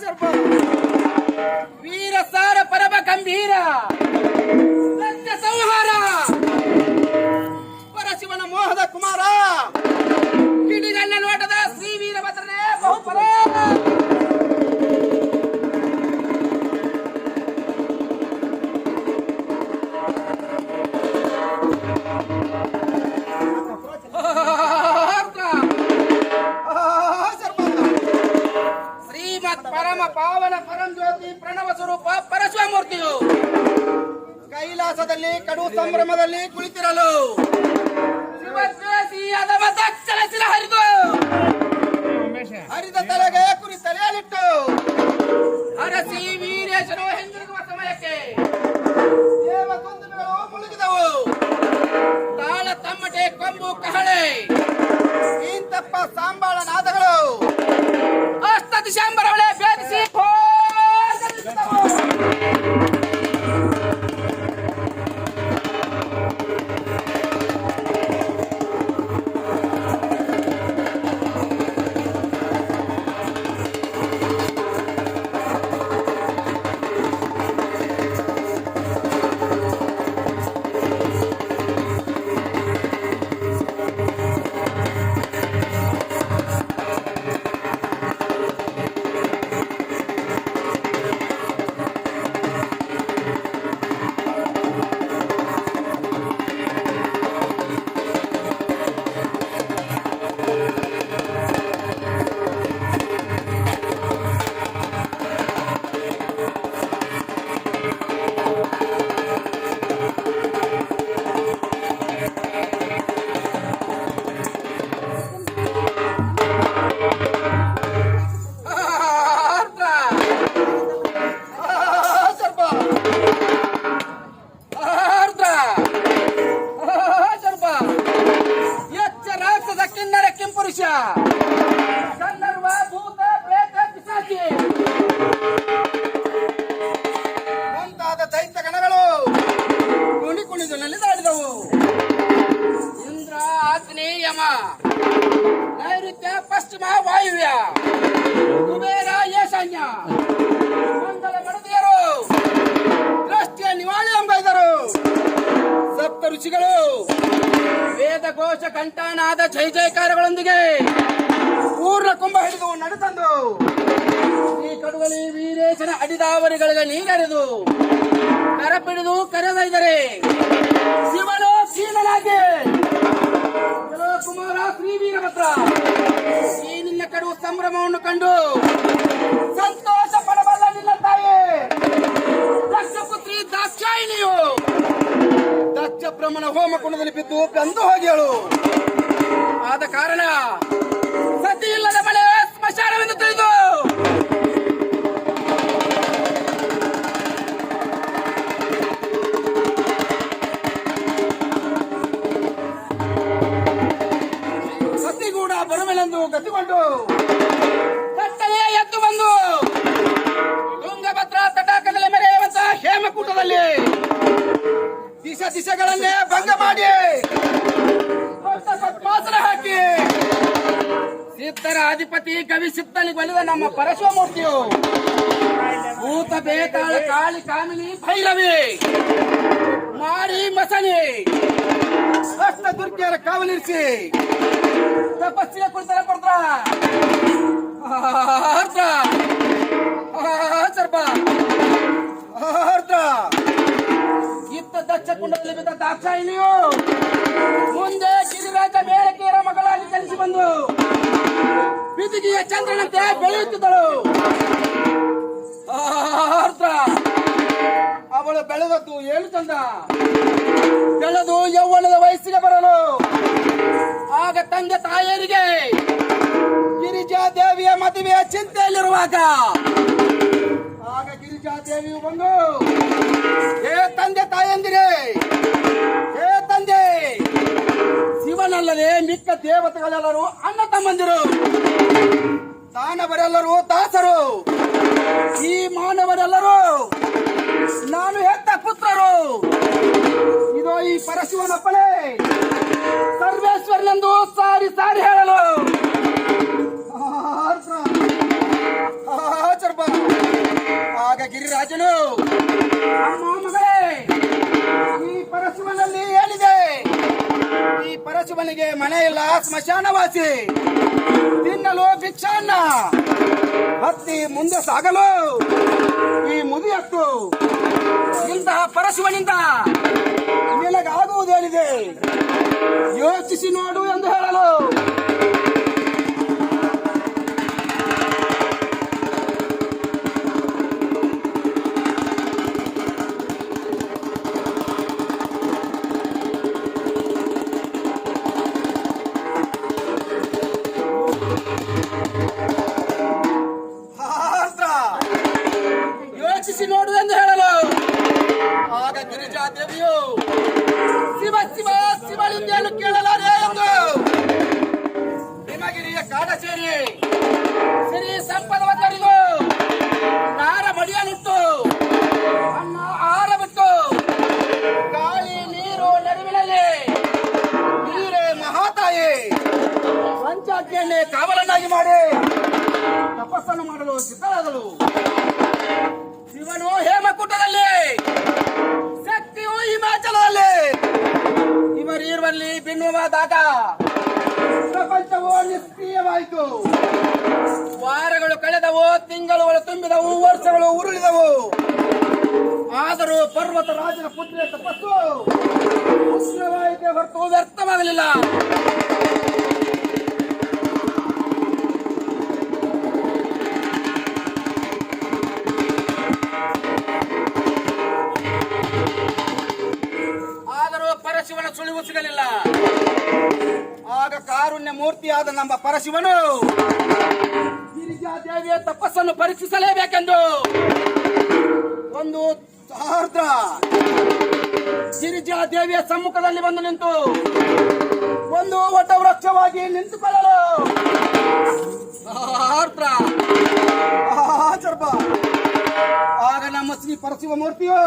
ಸರ್ಪ. ವೀರ ಸಾರ ಪರಮ ಗಂಭೀರ. ಸತ್ಯ ಸಂಹಾರ. ಪರಶಿವನ ಮೋಹದ ಕುಮಾರ. ಕಿಡಿಗಣ್ಣ ನೋಟದ ಶ್ರೀ ವೀರಭದ್ರನೇ ಬಹುಪರ. Bora! ಘೋಷ ಕಂಠನಾದ ಜೈ ಜಯಕಾರಗಳೊಂದಿಗೆ ಪೂರ್ಣ ಕುಂಭ ಹಿಡಿದು ನಡೆತಂದು. ಈ ಕಡುವಲಿ ವೀರೇಶನ ಅಡಿದಾವರಿಗಳಿಗೆ ನೀರೆರೆದು ಕರಪಿಡಿದು ಕರೆದೊಯ್ದರೆ ಶಿವನು ಚಲೋ ಕುಮಾರ ಶ್ರೀ ವೀರಭದ್ರ. ಈ ನಿನ್ನ ಕಡು ಸಂಭ್ರಮವನ್ನು ಕಂಡು ಬ್ರಹ್ಮಣ ಹೋಮ ಕುಂಡದಲ್ಲಿ ಬಿದ್ದು ಬೆಂದು ಹೋಗ್ಯಾಳು. ಆದ ಕಾರಣ ಸತಿ ಇಲ್ಲದ ಸಿದ್ಧರ ಅಧಿಪತಿ ಕವಿ ಸಿದ್ಧನಿಗೆ ಒಲಿದ ನಮ್ಮ ಪರಶಿವಮೂರ್ತಿಯು ಭೂತ ಬೇತಾಳ ಕಾಳಿ ಕಾಮಿನಿ ಭೈರವಿ. ಮಾರಿ ಮಸನಿ. ಸ್ವಸ್ಥ ದುರ್ಗಿಯರ ಕಾವಲಿರಿಸಿ ಪಡ್ರ ಆರ್ದ್ರ. ಆ, ಸರ್ಪ ಇತ್ತ ದಕ್ಷ ಕುಂಡದಲ್ಲಿ ಬಿದ್ದ ದಾಕ್ಷಾಯಿನಿಯು ಮುಂದೆ ಗಿರಿರಾಜ ಕೇರ ಮಗಳಾಗಿ ಕಲಿಸಿ ಬಂದು ಬಿದಿಗೆಯ ಚಂದ್ರನಂತೆ ಬೆಳೆಯುತ್ತಿದ್ದಳು. ಅವಳು ಬೆಳೆದದ್ದು ಏಳು ಚಂದ. ಬೆಳೆದು ಯೌವನದ ವಯಸ್ಸಿಗೆ ಬರಲು. ಆಗ ತಂದೆ ತಾಯಿಯರಿಗೆ ಗಿರಿಜಾ ದೇವಿಯ ಮದುವೆಯ ಚಿಂತೆಯಲ್ಲಿರುವಾಗ. ಆಗ ಗಿರಿಜಾ ದೇವಿಯು ಬಂದು ದೇವತೆಗಳೆಲ್ಲರೂ ಅಣ್ಣ ತಮ್ಮಂದಿರು ದಾನವರೆಲ್ಲರೂ ದಾಸರು ಪರಶುವನಿಗೆ ಮನೆ ಇಲ್ಲ, ಸ್ಮಶಾನವಾಸಿ. ತಿನ್ನಲು ಭಿಕ್ಷಾನ್ನ. ಹತ್ತಿ ಮುಂದೆ ಸಾಗಲು. ಈ ಮುದಿಯತ್ತು ಇಂತಹ ಪರಶುವನಿಂದ ನಿನಗಾಗುವುದೇನಿದೆ? ಯೋಚಿಸಿ ನೋಡು. ಕಾಡ ಸೇರಿ ಸಂಪದವಂತರಿಗೂ ನಾರ ಮಡಿಯನಿಟ್ಟು ಅನ್ನ ಆಹಾರ ಬಿಟ್ಟು ಗಾಳಿ, ನೀರು ನಡುವಿನಲ್ಲಿ ನೀರೇ ಮಹಾತಾಯಿ. ಪಂಚಾಜ್ಞೆಯನ್ನೇ ಕಾವಲನ್ನಾಗಿ ಮಾಡಿ ತಪಸ್ಸನ್ನು ಮಾಡಲು ಸಿದ್ಧರಾದಳು ಶಿವನು ಹೇಮಕೂಟದಲ್ಲಿ, ಶಕ್ತಿಯು ಹಿಮಾಚಲದಲ್ಲಿ. ಇವರಿರುವಲ್ಲಿ ಭಿನ್ನವಾದಾಗ ಪ್ರಪಂಚವು ವಾರಗಳು ಕಳೆದವು, ತಿಂಗಳುಗಳು ತುಂಬಿದವು, ವರ್ಷಗಳು ಉರುಳಿದವು. ಆದರೂ ಪರ್ವತ ರಾಜನ ಪುತ್ರಿಯ ತಪಸ್ಸು ಉಷ್ಣವಾಯಿತೆ ಹೊರತು ವ್ಯರ್ಥವಾಗಲಿಲ್ಲ. ಮೂರ್ತಿಯಾದ ನಮ್ಮ ಪರಶಿವನು. ಗಿರಿಜಾ ದೇವಿಯ ತಪಸ್ಸನ್ನು ಪರೀಕ್ಷಿಸಲೇಬೇಕೆಂದು ಒಂದು ಸಹಸ್ರ ಗಿರಿಜಾ ದೇವಿಯ ಸಮ್ಮುಖದಲ್ಲಿ ಬಂದು ನಿಂತು ಒಂದು ವಟ ವೃಕ್ಷವಾಗಿ ನಿಂತುಕೊಳ್ಳಲು. ಸಹಸ್ರ. ಆಗ ನಮ್ಮ ಶ್ರೀ ಪರಶಿವ ಮೂರ್ತಿಯು?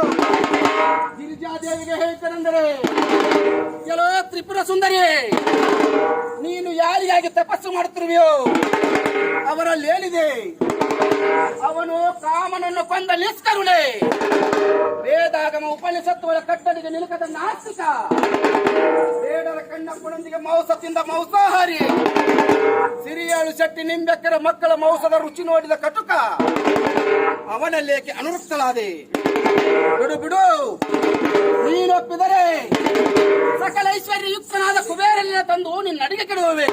ಗಿರಿಜಾದೇವಿಗೆ ಹೇಳ್ತಾರೆಂದರೆ ಕೆಲೋ ತ್ರಿಪುರ ಸುಂದರಿ ನೀನು ಯಾರಿಗಾಗಿ ತಪಸ್ಸು ಮಾಡುತ್ತಿರುವೆಯೋ, ಅವರಲ್ಲಿ ಏನಿದೆ? ಅವನು ಕಾಮನನ್ನು ಕೊಂದ ನಿಷ್ಕರುಣೆ. ವೇದಾಗಮ ಉಪನಿಷತ್ತುಗಳ ಕಟ್ಟಡಿಗೆ ನಿಲುಕದ ನಾಸ್ತಿಕ. ಬೇಡರ ಕಣ್ಣಪ್ಪನೊಂದಿಗೆ ಮಾಂಸ ತಿಂದ ಮಾಂಸಾಹಾರಿ. ಸಿರಿಯಾಳು ಶೆಟ್ಟಿ ನಿಂಬೆಕ್ಕರ ಮಕ್ಕಳ ಮಾಂಸದ ರುಚಿ ನೋಡಿದ ಕಟುಕ. ಅವನಲ್ಲೇಕೆ ಅನುರಕ್ತಳಾದೆ? ಬಿಡು ಬಿಡು. ನೀನೊಪ್ಪಿದರೆ ಸಕಲ ಐಶ್ವರ್ಯ ಯುಕ್ತನಾದ ಕುಬೇರಲ್ಲಿನ ತಂದು ನಿನ್ನ ಅಡಿಗೆ ಕೆಡುವೆ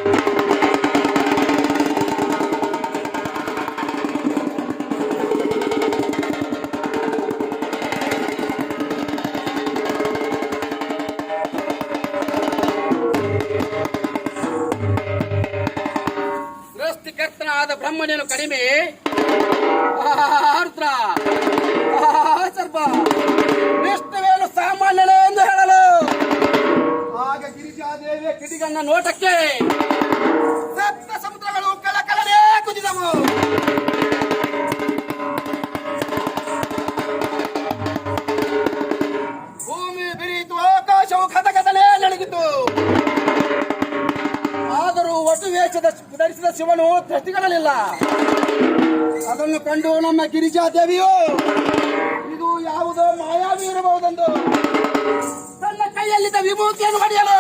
ಸೃಷ್ಟಿಕರ್ತನಾದ ಬ್ರಹ್ಮನೇನು ಕಡಿಮೆ. ಆರ್ದ್ರ ಸರ್ಪ ವಿಷ್ಣುವೇನು ಸಾಮಾನ್ಯನೇ ಎಂದು ಹೇಳಲು. ಆಗ ಗಿರಿಜಾದೇವಿಯ ಕಿಡಿಗಣ್ಣ ನೋಟಕ್ಕೆ ಸಪ್ತ ಸಮುದ್ರಗಳು ಕಲಕಲನೇ ಕುದಿದವು. ಶಿವನು ದೃಷ್ಟಿಗಳಲಿಲ್ಲ ಅದನ್ನು ಕಂಡು ನಮ್ಮ ಗಿರಿಜಾ ದೇವಿಯು ಇದು ಯಾವುದೋ ಮಾಯಾವಿ ಇರಬಹುದೆಂದು ತನ್ನ ಕೈಯಲ್ಲಿದ್ದ ವಿಭೂತಿಯನ್ನು ಹೊಡೆಯಲು.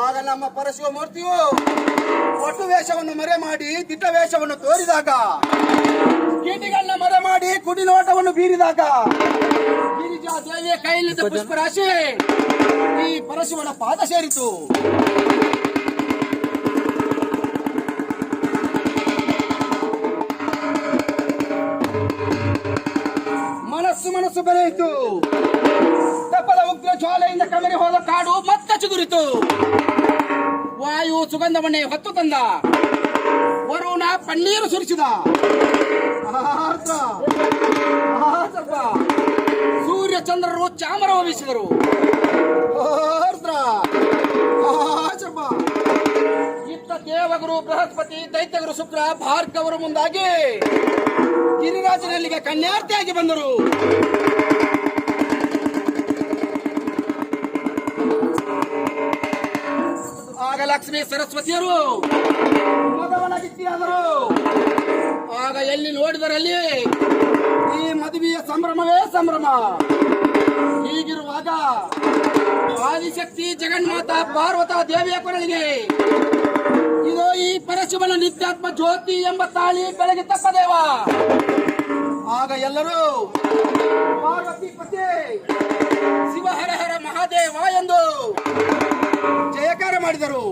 ಆಗ ನಮ್ಮ ಪರಶಿವ ಮೂರ್ತಿಯು ಒಟ್ಟು ವೇಷವನ್ನು ಮರೆ ಮಾಡಿ ದಿಟ್ಟ ವೇಷವನ್ನು ತೋರಿದಾಗ ಕೀಟಿಗಳನ್ನ ಮರೆ ಮಾಡಿ ಕುಡಿನೋಟವನ್ನು ಬೀರಿದಾಗ ಗಿರಿಜಾ ದೇವಿಯ ಕೈಯಲ್ಲಿದ್ದ ಪುಷ್ಪರಾಶಿ ಪರಶಿವನ ಪಾದ ಸೇರಿತು. ಮನಸ್ಸು ಮನಸ್ಸು ಬೆರೆಯಿತು. ತಪ್ಪದ ಉಗ್ರ ಜ್ವಾಲೆಯಿಂದ ಕಮರಿ ಹೋದ ಕಾಡು ಮತ್ತೆ ಚಿಗುರಿತು ವಾಯು ಸುಗಂಧವನ್ನೇ ಹೊತ್ತು ತಂದ. ವರುಣ ಪನ್ನೀರು ಸುರಿಸಿದ. ಸೂರ್ಯ ಚಂದ್ರರು ಚಾಮರ ವಹಿಸಿದರು ಬೃಹಸ್ಪತಿ ದೈತ್ಯಗುರು ಶುಕ್ರ ಭಾರ್ಗವರು ಮುಂದಾಗಿ ಗಿರಿರಾಜನಲ್ಲಿಗೆ ಕನ್ಯಾರ್ಥಿಯಾಗಿ ಬಂದರು. ಆಗ ಲಕ್ಷ್ಮಿ ಸರಸ್ವತಿಯರು ಮಗವನ ಗಿತ್ತಿಯಾದರು ಆಗ ಎಲ್ಲಿ ನೋಡಿದರಲ್ಲಿ ಈ ಮದುವೆಯ ಸಂಭ್ರಮವೇ ಸಂಭ್ರಮ. ಹೀಗಿರುವಾಗ ಆದಿಶಕ್ತಿ ಜಗನ್ಮಾತಾ ಪಾರ್ವತ ದೇವಿಯ ಕೊರಳಿಗೆ ಇದು ಈ ಪರಶಿವನ ನಿತ್ಯಾತ್ಮ ಜ್ಯೋತಿ ಎಂಬ ತಾಳಿ ಬೆಳಗ್ಗೆ ತಪ್ಪದೇವ. ಆಗ ಎಲ್ಲರೂ, ಪಾರ್ವತಿ ಪತಿ, ಶಿವ ಹರ ಹರ ಮಹಾದೇವ ಎಂದು ಜಯಕಾರ ಮಾಡಿದರು.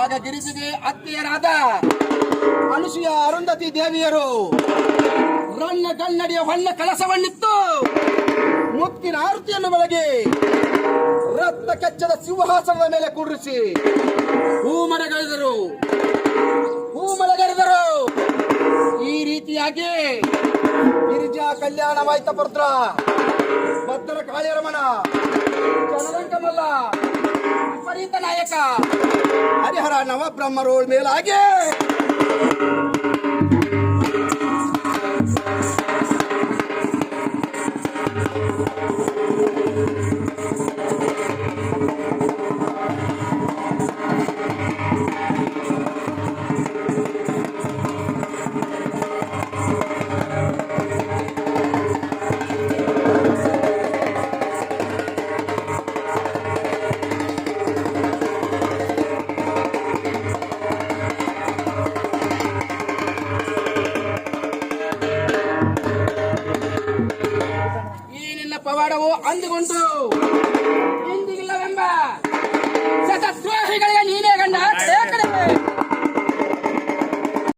ಆಗ ಗಿರಿಜಿಗೆ ಅತ್ತೆಯರಾದ ಮನುಷ್ಯ ಅರುಂಧತಿ ದೇವಿಯರು ರಣ್ಣ ಕನ್ನಡಿಯ ಹೊಣ್ಣ ಕಲಸವನ್ನಿತ್ತು. ಮುತ್ತಿನ ಆರತಿಯನ್ನು ಬೆಳಗಿ ರತ್ನ ಕೆಚ್ಚದ ಸಿಂಹಾಸನದ ಮೇಲೆ ಕೂಡಿಸಿ. ಹೂಮರಗಳೆದರು. ಹೂಮರಗರೆದರು ಈ ರೀತಿಯಾಗಿ ಗಿರಿಜಾ ಕಲ್ಯಾಣವಾಯ್ತ ಪುತ್ರ ಭದ್ರ ಕಾಳಿಯರಮಣ ಚಂದ್ರಂಕಮಲ್ಲ ವಿಪರೀತ ನಾಯಕ ಹರಿಹರ ನವಬ್ರಹ್ಮರೋಳ್ ಮೇಲಾಗಿ ನಿನ್ನ ಪವಾಡವು ಅಂದುಕೊಂಡು